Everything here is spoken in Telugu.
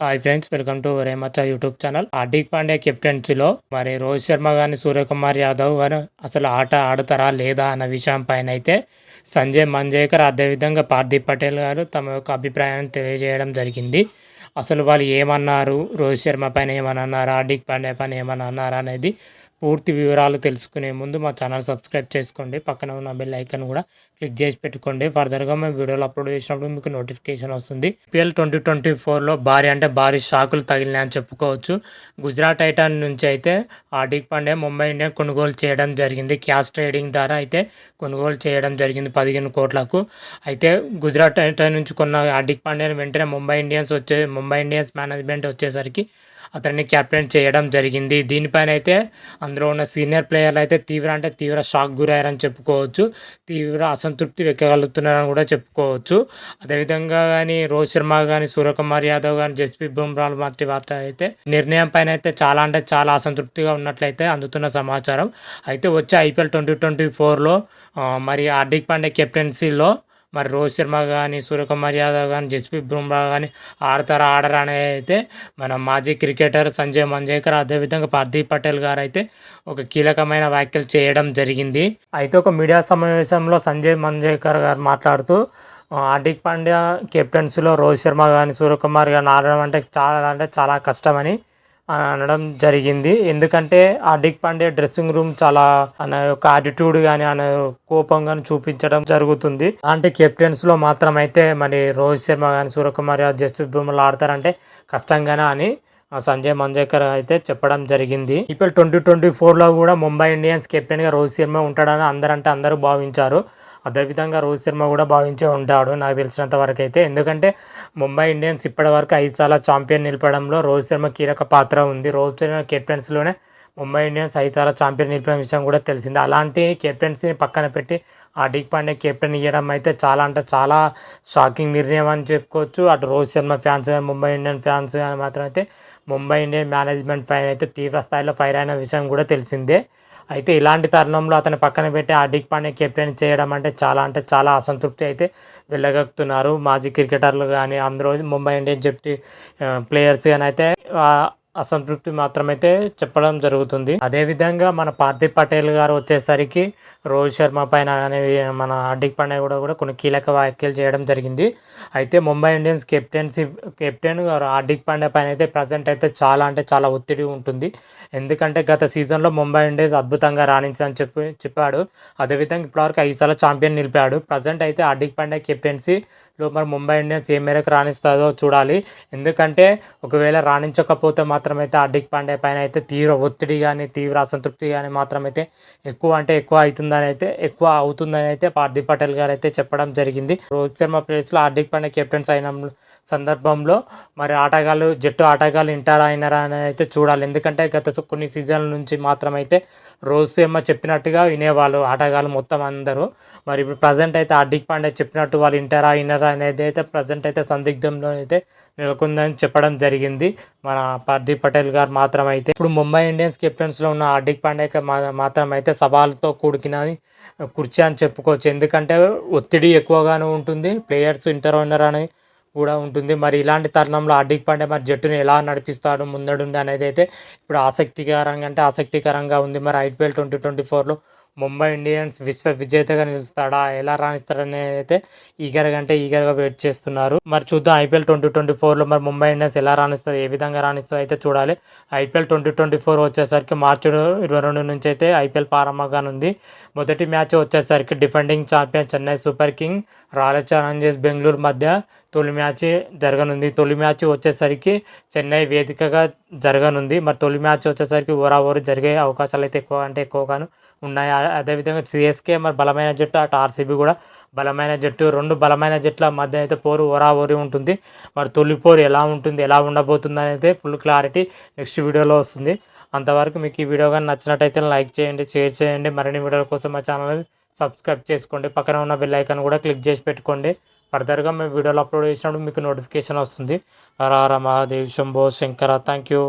హాయ్ ఫ్రెండ్స్ వెల్కమ్ టు రేమచ్చ యూట్యూబ్ ఛానల్ హార్దిక్ పాండ్యా కెప్టెన్సీలో మరి రోహిత్ శర్మ కానీ సూర్యకుమార్ యాదవ్ గారు అసలు ఆట ఆడతారా లేదా అన్న విషయం పైన అయితే సంజయ్ మంజేకర్ అదేవిధంగా పార్థివ్ పటేల్ గారు తమ యొక్క అభిప్రాయాన్ని తెలియజేయడం జరిగింది. అసలు వాళ్ళు ఏమన్నారు? రోహిత్ శర్మ పైన ఏమని అన్నారు? హార్దిక్ పాండ్యా పైన ఏమని అన్నారు అనేది పూర్తి వివరాలు తెలుసుకునే ముందు మా ఛానల్ సబ్స్క్రైబ్ చేసుకోండి. పక్కన ఉన్న బెల్ ఐకన్ కూడా క్లిక్ చేసి పెట్టుకోండి. ఫర్దర్గా మేము వీడియోలు అప్లోడ్ చేసినప్పుడు మీకు నోటిఫికేషన్ వస్తుంది. పిఎల్ ట్వంటీ ట్వంటీ ఫోర్లో భారీ అంటే భారీ షాకులు తగిలినాయని చెప్పుకోవచ్చు. గుజరాత్ టైటాన్ నుంచి అయితే హార్దిక్ పాండే ముంబై ఇండియన్ కొనుగోలు చేయడం జరిగింది. క్యాష్ ట్రేడింగ్ ద్వారా అయితే కొనుగోలు చేయడం జరిగింది పదిహేను కోట్లకు. అయితే గుజరాత్ టైటాన్ నుంచి కొన్న హార్దిక్ పాండ్యాని వెంటనే ముంబై ఇండియన్స్ వచ్చే ముంబై ఇండియన్స్ మేనేజ్మెంట్ వచ్చేసరికి అతన్ని కెప్టెన్ చేయడం జరిగింది. దీనిపైన అయితే అందులో ఉన్న సీనియర్ ప్లేయర్లు అయితే తీవ్ర అంటే తీవ్ర షాక్ గురయ్యారని చెప్పుకోవచ్చు. తీవ్ర అసంతృప్తి వెక్కగలుగుతున్నారని కూడా చెప్పుకోవచ్చు. అదేవిధంగా కానీ రోహిత్ శర్మ కానీ సూర్యకుమార్ యాదవ్ కానీ జస్పీ బుమ్రాల్ వంటి వార్త అయితే నిర్ణయం పైన అయితే చాలా అంటే చాలా అసంతృప్తిగా ఉన్నట్లయితే అందుతున్న సమాచారం. అయితే వచ్చే ఐపీఎల్ ట్వంటీ ట్వంటీ ఫోర్లో మరి హార్దిక్ పాండే కెప్టెన్సీలో మరి రోహిత్ శర్మ కానీ సూర్యకుమార్ యాదవ్ కానీ జస్ప్రీత్ బుమ్రా కానీ ఆడతారా ఆడరా అనేది అయితే మన మాజీ క్రికెటర్ సంజయ్ మంజేకర్ అదేవిధంగా పార్థివ్ పటేల్ గారు అయితే ఒక కీలకమైన వ్యాఖ్యలు చేయడం జరిగింది. అయితే ఒక మీడియా సమావేశంలో సంజయ్ మంజేకర్ గారు మాట్లాడుతూ హార్దిక్ పాండ్యా కెప్టెన్సీలో రోహిత్ శర్మ కానీ సూర్యకుమార్ కానీ ఆడడం అంటే చాలా అంటే చాలా కష్టమని అనడం జరిగింది. ఎందుకంటే హార్దిక్ పాండే డ్రెస్సింగ్ రూమ్ చాలా అనే యొక్క యాటిట్యూడ్ కానీ అనే కోపం కానీ చూపించడం జరుగుతుంది. అంటే కెప్టెన్స్లో మాత్రం అయితే మరి రోహిత్ శర్మ కానీ సూర్యకుమార్ యాదవ్ జస్ప్రీత్ ఆడతారంటే కష్టంగానే అని సంజయ్ మంజేకర్ అయితే చెప్పడం జరిగింది. ఇప్పుడు ట్వంటీ ట్వంటీ ఫోర్లో కూడా ముంబై ఇండియన్స్ కెప్టెన్గా రోహిత్ శర్మ ఉంటాడని అందరంటే అందరూ భావించారు. అదేవిధంగా రోహిత్ శర్మ కూడా భావించే ఉంటాడు నాకు తెలిసినంత వరకు అయితే. ఎందుకంటే ముంబై ఇండియన్స్ ఇప్పటి వరకు ఐదు సార్ల ఛాంపియన్ నిలపడంలో రోహిత్ శర్మ కీలక పాత్ర ఉంది. రోహిత్ శర్మ కెప్టెన్స్లోనే ముంబై ఇండియన్స్ ఐదు సార్లు ఛాంపియన్ నిలిపిన విషయం కూడా తెలిసింది. అలాంటి కెప్టెన్సీని పక్కన పెట్టి హార్దిక్ పాండే కెప్టెన్ ఇవ్వడం అయితే చాలా అంటే చాలా షాకింగ్ నిర్ణయం అని చెప్పుకోవచ్చు. అటు రోహిత్ శర్మ ఫ్యాన్స్ కానీ ముంబై ఇండియన్ ఫ్యాన్స్ కానీ మాత్రం అయితే ముంబై ఇండియన్ మేనేజ్మెంట్ పైన అయితే తీవ్ర స్థాయిలో ఫైర్ అయిన విషయం కూడా తెలిసిందే. అయితే ఇలాంటి తరుణంలో అతని పక్కన పెట్టి హార్దిక్ పాండే కెప్టెన్ చేయడం అంటే చాలా అంటే చాలా అసంతృప్తి అయితే వెళ్ళగక్కుతున్నారు మాజీ క్రికెటర్లు కానీ అందరూ ముంబై ఇండియన్స్ జట్టు ప్లేయర్స్ కానీ అయితే అసంతృప్తి మాత్రమైతే చెప్పడం జరుగుతుంది. అదేవిధంగా మన పార్థివ్ పటేల్ గారు వచ్చేసరికి రోహిత్ శర్మ పైన కానీ మన హార్దిక్ పాండ్యా కూడా కూడా కొన్ని కీలక వ్యాఖ్యలు చేయడం జరిగింది. అయితే Mumbai Indians captaincy captain Hardik Pandya పైన అయితే ప్రజెంట్ అయితే చాలా అంటే చాలా ఒత్తిడి ఉంటుంది. ఎందుకంటే గత సీజన్లో ముంబై ఇండియన్స్ అద్భుతంగా రాణించని చెప్పి చెప్పాడు. అదేవిధంగా ఇప్పటివరకు ఐదు సార్లు ఛాంపియన్ నిలిపాడు. ప్రజెంట్ అయితే హార్దిక్ పాండ్యా కెప్టెన్సీ లో మరి ముంబై ఇండియన్స్ ఏ మేరకు రాణిస్తుందో చూడాలి. ఎందుకంటే ఒకవేళ రాణించకపోతే మాత్రమైతే హార్దిక్ పాండే పైన అయితే తీవ్ర ఒత్తిడి కానీ తీవ్ర అసంతృప్తి కానీ మాత్రమైతే ఎక్కువ అంటే ఎక్కువ అవుతుందని అయితే ఎక్కువ అవుతుందని అయితే హార్దిక్ పటేల్ గారు అయితే చెప్పడం జరిగింది. రోహిత్ శర్మ ప్లేస్లో హార్దిక్ పాండే కెప్టెన్స్ అయిన సందర్భంలో మరి ఆటగాళ్ళు జట్టు ఆటగాళ్ళు ఇంటారా అయినారా అని అయితే చూడాలి. ఎందుకంటే గత కొన్ని సీజన్ల నుంచి మాత్రమైతే రోహిత్ శర్మ చెప్పినట్టుగా వినేవాళ్ళు ఆటగాళ్ళు మొత్తం అందరూ. మరి ఇప్పుడు ప్రజెంట్ అయితే హార్దిక్ పాండే చెప్పినట్టు వాళ్ళు ఇంటారా అయినారా అనేది అయితే ప్రజెంట్ అయితే సందిగ్ధంలో అయితే నెలకొందని చెప్పడం జరిగింది. మన పార్థివ్ పటేల్ గారు మాత్రం అయితే ఇప్పుడు ముంబై ఇండియన్స్ కెప్టెన్స్లో ఉన్న హార్దిక్ పాండ్యా మాత్రం అయితే సవాళ్ళతో కూడికిన కుర్చీ అని చెప్పుకోవచ్చు. ఎందుకంటే ఒత్తిడి ఎక్కువగానే ఉంటుంది. ప్లేయర్స్ ఇంటర్ ఓనర్ అని కూడా ఉంటుంది. మరి ఇలాంటి తరుణంలో హార్దిక్ పాండే మరి జట్టుని ఎలా నడిపిస్తాడు ముందడుంది అనేది అయితే ఇప్పుడు ఆసక్తికరంగా అంటే ఆసక్తికరంగా ఉంది. మరి ఐపీఎల్ ట్వంటీ ట్వంటీ ఫోర్లో ముంబై ఇండియన్స్ విశ్వ విజేతగా నిలుస్తాడా? ఎలా రాణిస్తాడనేది అయితే ఈగర్గా అంటే ఈగర్గా వెయిట్ చేస్తున్నారు. మరి చూద్దాం ఐపీఎల్ ట్వంటీ ట్వంటీ ఫోర్లో మరి ముంబై ఇండియన్స్ ఎలా రాణిస్తుంది ఏ విధంగా రాణిస్తుంది అయితే చూడాలి. ఐపీఎల్ ట్వంటీ ట్వంటీ ఫోర్ వచ్చేసరికి మార్చి ఇరవై రెండు నుంచి అయితే ఐపీఎల్ ప్రారంభంగానుంది మొదటి మ్యాచ్ వచ్చేసరికి defending champion Chennai Super King Royal Challengers Bengaluru మధ్య తొలి మ్యాచ్ జరగనుంది. తొలి మ్యాచ్ వచ్చేసరికి చెన్నై వేదికగా జరగనుంది. మరి తొలి మ్యాచ్ వచ్చేసరికి ఓరావోరు జరిగే అవకాశాలు అయితే ఎక్కువ అంటే ఎక్కువగాను ఉన్నాయి? అదేవిధంగా సిఎస్కే మరి బలమైన జట్టు అటు ఆర్సీబీ కూడా బలమైన జట్టు రెండు బలమైన జట్ల మధ్య అయితే పోరు ఓరి ఉంటుంది. మరి తొలి పోరు ఎలా ఉంటుంది ఎలా ఉండబోతుంది అయితే ఫుల్ క్లారిటీ నెక్స్ట్ వీడియోలో వస్తుంది. అంతవరకు మీకు ఈ వీడియో కానీ నచ్చినట్టయితే లైక్ చేయండి షేర్ చేయండి. మరిన్ని వీడియోల కోసం మా ఛానల్ సబ్స్క్రైబ్ చేసుకోండి. పక్కన ఉన్న బెల్ ఐకాన్ కూడా క్లిక్ చేసి పెట్టుకోండి. ఫర్దర్గా మేము వీడియోలు అప్లోడ్ చేసినప్పుడు మీకు నోటిఫికేషన్ వస్తుంది. Hara Mahadev Shambho Shankara thank you